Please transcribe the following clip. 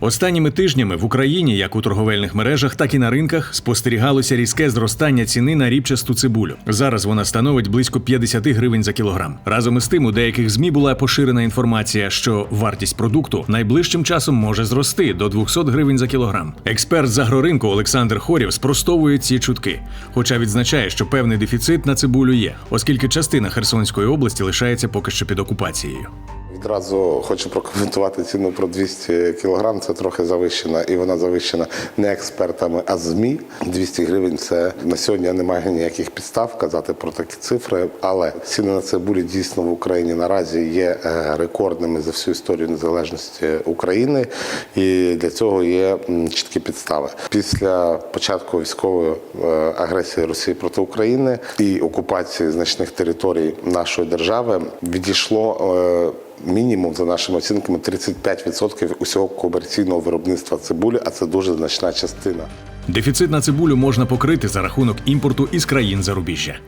Останніми тижнями в Україні, як у торговельних мережах, так і на ринках, спостерігалося різке зростання ціни на ріпчасту цибулю. Зараз вона становить близько 50 гривень за кілограм. Разом із тим, у деяких змі була поширена інформація, що вартість продукту найближчим часом може зрости до 200 гривень за кілограм. Експерт з агроринку Олександр Хорів спростовує ці чутки, хоча відзначає, що певний дефіцит на цибулю є, оскільки частина Херсонської області лишається поки що під окупацією. Відразу хочу прокоментувати ціну про 200 кг. Це трохи завищена, і вона завищена не експертами, а ЗМІ. 200 гривень це на сьогодні немає ніяких підстав казати про такі цифри. Але ціни на цибулі дійсно в Україні наразі є е, рекордними за всю історію незалежності України, і для цього є чіткі підстави. Після початку військової е, агресії Росії проти України і окупації значних територій нашої держави відійшло. Мінімум, за нашими оцінками, 35% усього комерційного виробництва цибулі, а це дуже значна частина. Дефіцит на цибулю можна покрити за рахунок імпорту із країн зарубіжжя.